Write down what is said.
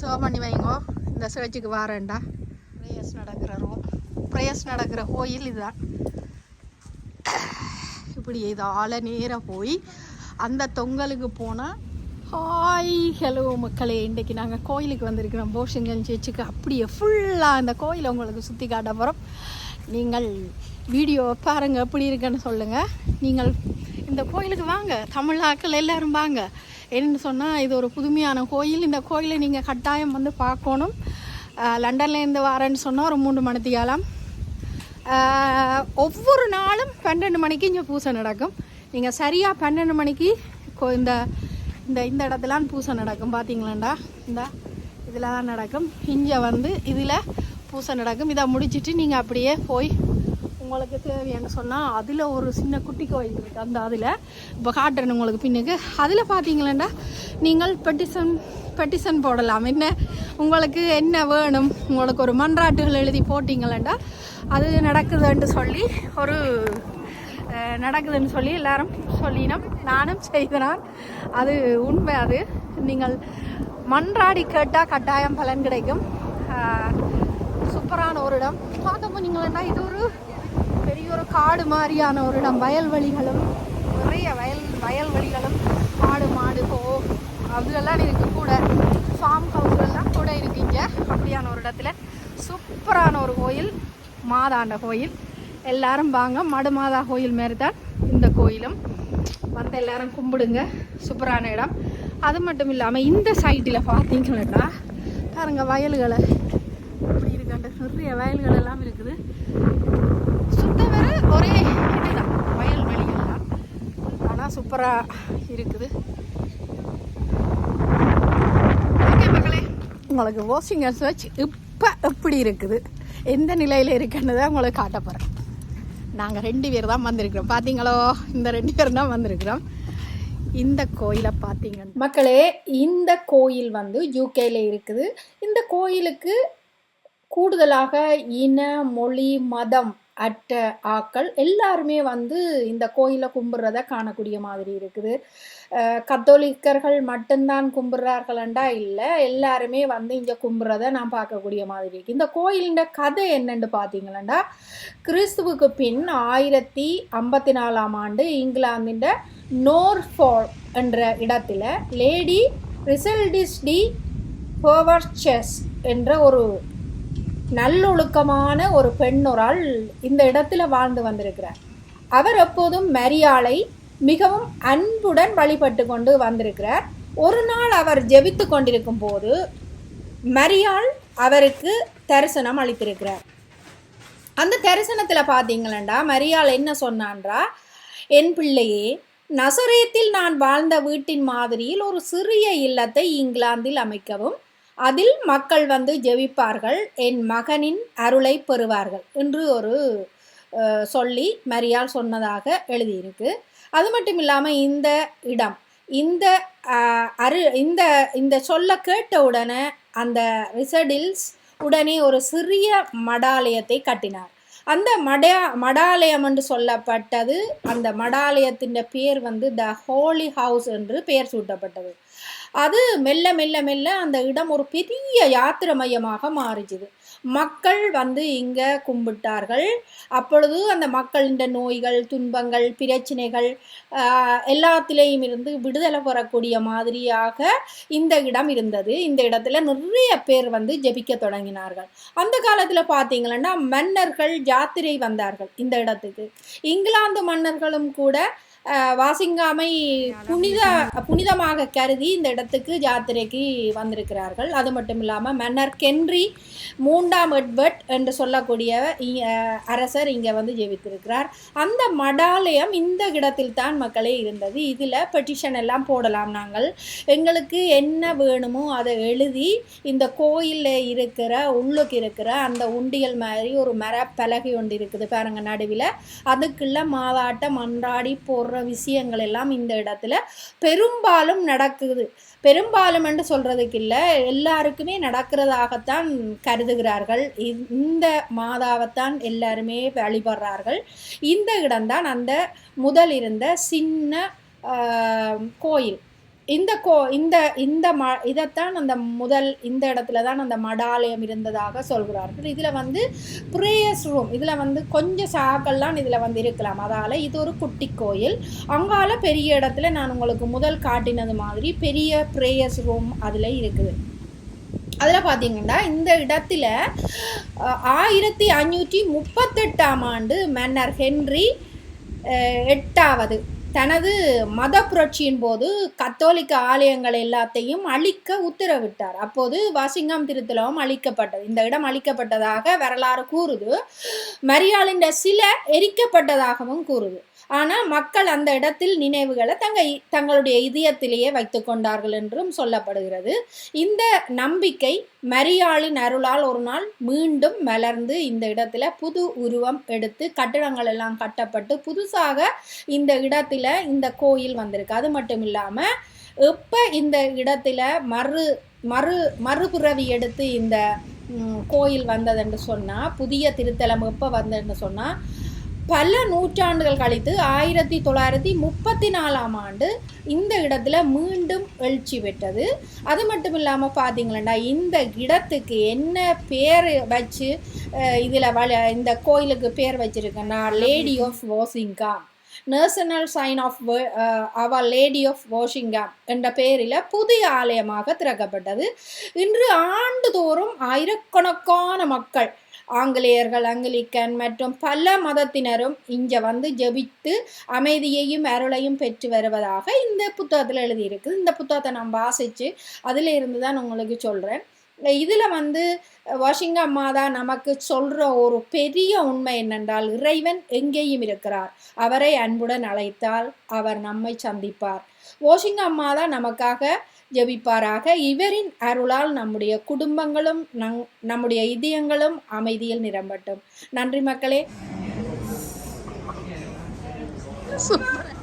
Save பண்ணி வைங்கோ. இந்த சர்ச்சுக்கு வாரேன்டா. ப்ரேயர்ஸ் நடக்கிற ரூம். ப்ரேயர்ஸ் நடக்கிற கோயில் இதுதான். இப்படி இதால் நேராக போய் அந்த தொங்கலுக்கு போனால் ஹாய் ஹலோ மக்களே. இன்றைக்கி நாங்கள் கோயிலுக்கு வந்திருக்கிறோம். போஷங்கன் சர்ச்சுக்கு அப்படியே ஃபுல்லாக அந்த கோயிலை உங்களுக்கு சுற்றி காட்ட போகிறோம் நீங்கள் வீடியோ பாருங்க எப்படி இருக்குன்னு சொல்லுங்கள் நீங்கள் இந்த கோயிலுக்கு வாங்க. தமிழாக்கள் எல்லாரும் வாங்க. என்னென்னு சொன்னால் இது ஒரு புதுமையான கோயில். இந்த கோயிலை நீங்கள் கட்டாயம் வந்து பார்க்கணும். லண்டன்லேருந்து வரேன்னு சொன்னால் ஒரு மூன்று மணி ஆஹ் ஒவ்வொரு நாளும் பன்னெண்டு மணிக்கு இங்கே பூசை நடக்கும். நீங்கள் சரியாக பன்னெண்டு மணிக்கு கோ- இந்த இந்த இந்த இடத்துலான் பூசை நடக்கும். பார்த்தீங்களாண்டா இந்த இதில் தான் நடக்கும். இங்கே வந்து இதில் பூசை நடக்கும். இதை முடிச்சிட்டு நீங்கள் அப்படியே போய் உங்களுக்கு தேவையான்னு சொன்னால் அதில் ஒரு சின்ன குட்டி கோயில் இருக்குது அந்த அதில். இப்போ காட்டுறேன் உங்களுக்கு பின்னுக்கு. அதில் பார்த்தீங்களேண்டா நீங்கள் பெட்டிஷன் பெட்டிஷன் போடலாம். என்ன உங்களுக்கு என்ன வேணும்? உங்களுக்கு ஒரு மன்றாட்டுகள் எழுதி போட்டிங்களேண்டா? அது நடக்குதுன்னு சொல்லி ஒரு நடக்குதுன்னு சொல்லி எல்லாரும் சொல்லினோம். நானும் செய்தனான். அது உண்மை அது. நீங்கள் மன்றாடி கேட்டால் கட்டாயம் பலன் கிடைக்கும். சூப்பரான ஒரு இடம். பார்க்க போனீங்களா இது ஒரு பெரிய ஒரு காடு மாதிரியான ஒரு இடம் வயல்வெளிகளும் நிறைய வயல் வயல்வெளிகளும் ஆடு மாடு கோ அதுலெல்லாம் இருக்குது கூட. ஃபார்ம் ஹவுஸ்லாம் எல்லாம் கூட இருக்கீங்க அப்படியான ஒரு இடத்துல சூப்பரான ஒரு கோயில் மாதாண்ட கோயில். எல்லாரும் வாங்க. மடு மாதா கோயில் மாரி தான் இந்த கோயிலும். வந்து எல்லாரும் கும்பிடுங்க. சூப்பரான இடம். அது மட்டும் இல்லாமல் இந்த சைட்டில் பார்த்தீங்கன்னா பாருங்கள் வயல்களை. இப்படி இருக்காண்டு நிறைய வயல்கள் எல்லாம் இருக்குது. சுத்த வேறு ஒரே இதுதான். வயல் வெளியெல்லாம். தான் ஆனால் சூப்பராக இருக்குது. ஓகே மக்களே உங்களுக்கு வாஷிங் சர்ச் இப்போ எப்படி இருக்குது? எந்த நிலையில் இருக்குன்னு தான் உங்களுக்கு காட்ட போகிறேன் நாங்கள் ரெண்டு பேர் தான் வந்திருக்கிறோம். பார்த்தீங்களோ இந்த ரெண்டு பேர் தான் வந்திருக்கிறோம். இந்த கோயிலை பார்த்தீங்க மக்களே இந்த கோயில் வந்து யூகேல இருக்குது. இந்த கோயிலுக்கு கூடுதலாக இன மொழி மதம் அட்ட ஆக்கள் எல்லாருமே வந்து இந்த கோயிலை கும்பிட்றத காணக்கூடிய மாதிரி இருக்குது. கத்தோலிக்கர்கள் மட்டும்தான் கும்பிட்றார்களண்டா இல்லை எல்லாருமே வந்து இங்கே கும்பிட்றத நான் பார்க்கக்கூடிய மாதிரி இருக்குது இந்த கோயிலின் கதை என்னன்னு பார்த்தீங்களண்டா? கிறிஸ்துவுக்கு பின் ஆயிரத்தி ஐம்பத்தி நாலாம் ஆண்டு இங்கிலாந்தின் நோர்ஃபால் என்ற இடத்துல லேடி ரிசல்டிஸ் டி பர்வர்ச்சஸ் என்ற ஒரு நல்லொழுக்கமான ஒரு பெண்ணொரால் இந்த இடத்துல வாழ்ந்து வந்திருக்கிறார். அவர் எப்போதும் மரியாளை மிகவும் அன்புடன் வழிபட்டு கொண்டு வந்திருக்கிறார். ஒரு நாள் அவர் ஜெபித்து கொண்டிருக்கும் போது மரியாள் அவருக்கு தரிசனம் அளித்திருக்கிறார். அந்த தரிசனத்தில் பார்த்தீங்களா மரியாள் என்ன சொன்னான்றா என் பிள்ளையே நசரேத்தில் நான் வாழ்ந்த வீட்டின் மாதிரியில் ஒரு சிறிய இல்லத்தை இங்கிலாந்தில் அமைக்கவும் அதில் மக்கள் வந்து ஜெபிப்பார்கள் என் மகனின் அருளை பெறுவார்கள் என்று ஒரு சொல்லி மரியால் சொன்னதாக எழுதியிருக்கு. அது மட்டும் இல்லாமல் இந்த இடம் இந்த அரு இந்த இந்த சொல்ல கேட்ட உடனே அந்த ரிசடில்ஸ் உடனே ஒரு சிறிய மடாலயத்தை கட்டினார். அந்த மடா மடாலயம் என்று சொல்லப்பட்டது அந்த மடாலயத்தின் பேர் வந்து த ஹோலி ஹவுஸ் என்று பெயர் சூட்டப்பட்டது. அது மெல்ல மெல்ல மெல்ல அந்த இடம் ஒரு பெரிய யாத்திரை மையமாக மாறிச்சுது. மக்கள் வந்து இங்கே கும்பிட்டார்கள். அப்பொழுது அந்த மக்களின் நோய்கள் துன்பங்கள் பிரச்சனைகள் எல்லாத்திலேயும் இருந்து விடுதலை பெறக்கூடிய மாதிரியாக இந்த இடம் இருந்தது. இந்த இடத்துல நிறைய பேர் வந்து ஜெபிக்க தொடங்கினார்கள். அந்த காலத்தில் பார்த்தீங்கன்னா மன்னர்கள் யாத்திரை வந்தார்கள் இந்த இடத்துக்கு. இங்கிலாந்து மன்னர்களும் கூட வாசிங்காமை புனித புனிதமாக கருதி இந்த இடத்துக்கு ஜாத்திரைக்கு வந்திருக்கிறார்கள். அது மட்டும் இல்லாமல் மன்னர் கென்றி மூன்றாம் எட்வர்ட் என்று சொல்லக்கூடிய அரசர் இங்கே வந்து ஜெபித்திருக்கிறார். அந்த மடாலயம் இந்த இடத்தில் தான் மக்களே இருந்தது. இதில் பெட்டிஷன் எல்லாம் போடலாம் நாங்கள். எங்களுக்கு என்ன வேணுமோ அதை எழுதி இந்த கோயிலில் இருக்கிற உள்ளுக்கு இருக்கிற அந்த உண்டியல் மாதிரி ஒரு மர பலகை ஒன்று இருக்குது பாருங்க நடுவில். அதுக்குள்ள மாவாட்ட மன்றாடி போடுற விஷயங்கள் எல்லாம் இந்த இடத்துல பெரும்பாலும் நடக்குது. பெரும்பாலும் என்று சொல்கிறதுக்கு இல்லை எல்லாருக்குமே நடக்கிறதாகத்தான் கருதுகிறார்கள். இந்த மாதாவைத்தான் எல்லாருமே வழிபடுறார்கள். இந்த இடம்தான் அந்த முதல் இருந்த சின்ன கோயில். இந்த கோ இந்த இந்த ம இதைத்தான் அந்த முதல் இந்த இடத்துல தான் அந்த மடாலயம் இருந்ததாக சொல்கிறார்கள். இதில் வந்து ப்ரேயர்ஸ் ரூம் இதில் வந்து கொஞ்சம் சாக்கள்லாம் இதில் வந்து இருக்கலாம். அதால் இது ஒரு குட்டி கோயில். அங்கால பெரிய இடத்துல நான் உங்களுக்கு முதல் காட்டினது மாதிரி பெரிய ப்ரேயர்ஸ் ரூம் அதில் இருக்குது. அதில் பார்த்தீங்கன்னா இந்த இடத்துல ஆயிரத்தி அஞ்சூற்றி முப்பத்தெட்டாம் ஆண்டு மன்னர் ஹென்றி எட்டாவது தனது மத புரட்சியின் போது கத்தோலிக்க ஆலயங்கள் எல்லாத்தையும் அழிக்க உத்தரவிட்டார். அப்போது வாசிங்காம் திருத்தலம் அழிக்கப்பட்டது. இந்த இடம் அழிக்கப்பட்டதாக வரலாறு கூறுது. மரியாளின் சில எரிக்கப்பட்டதாகவும் கூறுது. ஆனால் மக்கள் அந்த இடத்தில் நினைவுகளை தங்க தங்களுடைய இதயத்திலேயே வைத்து கொண்டார்கள் என்றும் சொல்லப்படுகிறது. இந்த நம்பிக்கை மரியாளின் அருளால் ஒரு நாள் மீண்டும் மலர்ந்து இந்த இடத்துல புது உருவம் எடுத்து கட்டிடங்கள் எல்லாம் கட்டப்பட்டு புதுசாக இந்த இடத்துல இந்த கோயில் வந்திருக்கு. அது மட்டும் இல்லாமல் எப்போ இந்த இடத்துல மறு மறு மறுபிறவி எடுத்து இந்த கோயில் வந்ததுன்னு சொன்னால் புதிய திருத்தலம் எப்போ வந்ததுன்னு சொன்னால் பல நூற்றாண்டுகள் கழித்து ஆயிரத்தி தொள்ளாயிரத்தி முப்பத்தி நாலாம் ஆண்டு இந்த இடத்துல மீண்டும் எழுச்சி பெற்றது. அது மட்டும் இல்லாமல் பார்த்தீங்களா இந்த இடத்துக்கு என்ன பேர் வச்சு இதில் வள இந்த கோயிலுக்கு பேர் வச்சுருக்கேன்னா Lady of வாஷிங்காம் national sign of our Lady of வாஷிங்காம் என்ற பெயரில் புதிய ஆலயமாக திறக்கப்பட்டது. இன்று ஆண்டுதோறும் ஆயிரக்கணக்கான மக்கள் ஆங்கிலேயர்கள் அங்கிலிக்கன் மற்றும் பல மதத்தினரும் இங்கே வந்து ஜெபித்து அமைதியையும் அருளையும் பெற்று வருவதாக இந்த புத்தகத்தில் எழுதியிருக்கு. இந்த புத்தகத்தை நான் வாசித்து அதில் இருந்து தான் உங்களுக்கு சொல்கிறேன் இதில் வந்து வாஷிங்கா மாதா நமக்கு சொல்கிற ஒரு பெரிய உண்மை என்னென்றால் இறைவன் எங்கேயும் இருக்கிறார். அவரை அன்புடன் அழைத்தால் அவர் நம்மை சந்திப்பார். வாஷிங்கா மாதா நமக்காக ஜெபிப்பாராக. இவரின் அருளால் நம்முடைய குடும்பங்களும் நங் நம்முடைய இதயங்களும் அமைதியில் நிரம்பட்டும். நன்றி மக்களே. சூப்பர்.